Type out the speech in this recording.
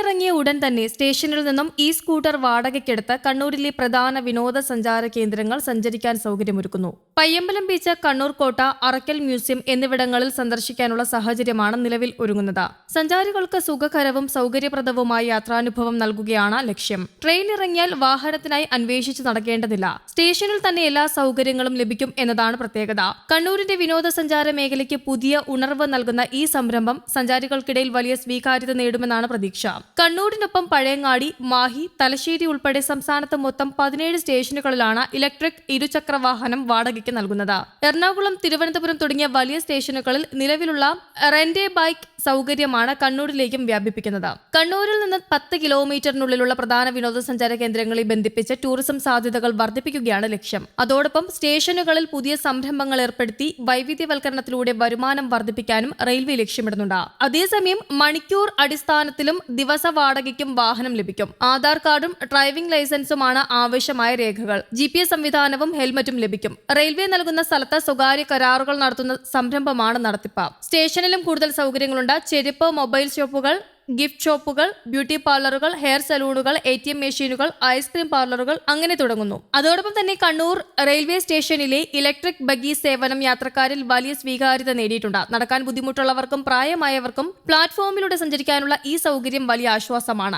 ഇറങ്ങിയ ഉടൻ തന്നെ സ്റ്റേഷനിൽ നിന്നും ഈ സ്കൂട്ടർ വാടകയ്ക്കെടുത്ത് കണ്ണൂരിലെ പ്രധാന വിനോദസഞ്ചാര കേന്ദ്രങ്ങൾ സഞ്ചരിക്കാൻ സൗകര്യമൊരുക്കുന്നു. പയ്യമ്പലം ബീച്ച് കണ്ണൂർ കോട്ട അറക്കൽ മ്യൂസിയം എന്നിവിടങ്ങളിൽ സന്ദർശിക്കാനുള്ള സാഹചര്യമാണ് നിലവിൽ ഒരുങ്ങുന്നത്. സഞ്ചാരികൾക്ക് സുഖകരവും സൗകര്യപ്രദവുമായ യാത്രാനുഭവം നൽകുകയാണ് ലക്ഷ്യം. ട്രെയിൻ ഇറങ്ങിയാൽ വാഹനത്തിനായി അന്വേഷിച്ച് നടക്കേണ്ടതില്ല. സ്റ്റേഷനിൽ തന്നെ എല്ലാ സൗകര്യങ്ങളും ലഭിക്കും എന്നതാണ് പ്രത്യേകത. കണ്ണൂരിന്റെ വിനോദസഞ്ചാര മേഖലയ്ക്ക് പുതിയ ഉണർവ് നൽകുന്ന ഈ സംരംഭം സഞ്ചാരികൾക്കിടയിൽ വലിയ സ്വീകാര്യത നേടുമെന്നാണ് പ്രതീക്ഷ. കണ്ണൂരിനൊപ്പം പഴയങ്ങാടി മാഹി തലശ്ശേരി ഉൾപ്പെടെ സംസ്ഥാനത്ത് മൊത്തം പതിനേഴ് സ്റ്റേഷനുകളിലാണ് ഇലക്ട്രിക് ഇരുചക്ര വാഹനം വാടകയ്ക്ക് നൽകുന്നത്. എറണാകുളം തിരുവനന്തപുരം തുടങ്ങിയ വലിയ സ്റ്റേഷനുകളിൽ നിലവിലുള്ള റെന്റേ ബൈക്ക് സൗകര്യമാണ് കണ്ണൂരിലേക്കും വ്യാപിപ്പിക്കുന്നത്. കണ്ണൂരിൽ നിന്ന് പത്ത് കിലോമീറ്ററിനുള്ളിലുള്ള പ്രധാന വിനോദസഞ്ചാര കേന്ദ്രങ്ങളെ ബന്ധിപ്പിച്ച് ടൂറിസം സാധ്യതകൾ വർദ്ധിപ്പിക്കുകയാണ് ലക്ഷ്യം. അതോടൊപ്പം സ്റ്റേഷനുകളിൽ പുതിയ സംരംഭങ്ങൾ ഏർപ്പെടുത്തി വൈവിധ്യവൽക്കരണത്തിലൂടെ വരുമാനം വർദ്ധിപ്പിക്കാനും റെയിൽവേ ലക്ഷ്യമിടുന്നുണ്ട്. അതേസമയം മണിക്കൂർ അടിസ്ഥാനത്തിലും ദിവസ വാടകയ്ക്കും വാഹനം ലഭിക്കും. ആധാർ കാർഡും ഡ്രൈവിംഗ് ലൈസൻസുമാണ് ആവശ്യമായ രേഖകൾ. ജി പി എസ് സംവിധാനവും ഹെൽമറ്റും ലഭിക്കും. റെയിൽവേ നൽകുന്ന സ്ഥലത്ത് സ്വകാര്യ കരാറുകൾ നടത്തുന്ന സംരംഭമാണ് നടത്തിപ്പ്. സ്റ്റേഷനിലും കൂടുതൽ സൗകര്യങ്ങളുണ്ട്. ചെരുപ്പ് മൊബൈൽ ഷോപ്പുകൾ ഗിഫ്റ്റ് ഷോപ്പുകൾ ബ്യൂട്ടി പാർലറുകൾ ഹെയർ സലൂണുകൾ എ ടി എം മെഷീനുകൾ ഐസ്ക്രീം പാർലറുകൾ അങ്ങനെ തുടങ്ങുന്നു. അതോടൊപ്പം തന്നെ കണ്ണൂർ റെയിൽവേ സ്റ്റേഷനിലെ ഇലക്ട്രിക് ബഗ്ഗി സേവനം യാത്രക്കാരിൽ വലിയ സ്വീകാര്യത നേടിയിട്ടുണ്ട്. നടക്കാൻ ബുദ്ധിമുട്ടുള്ളവർക്കും പ്രായമായവർക്കും പ്ലാറ്റ്ഫോമിലൂടെ സഞ്ചരിക്കാനുള്ള ഈ സൗകര്യം വലിയ ആശ്വാസമാണ്.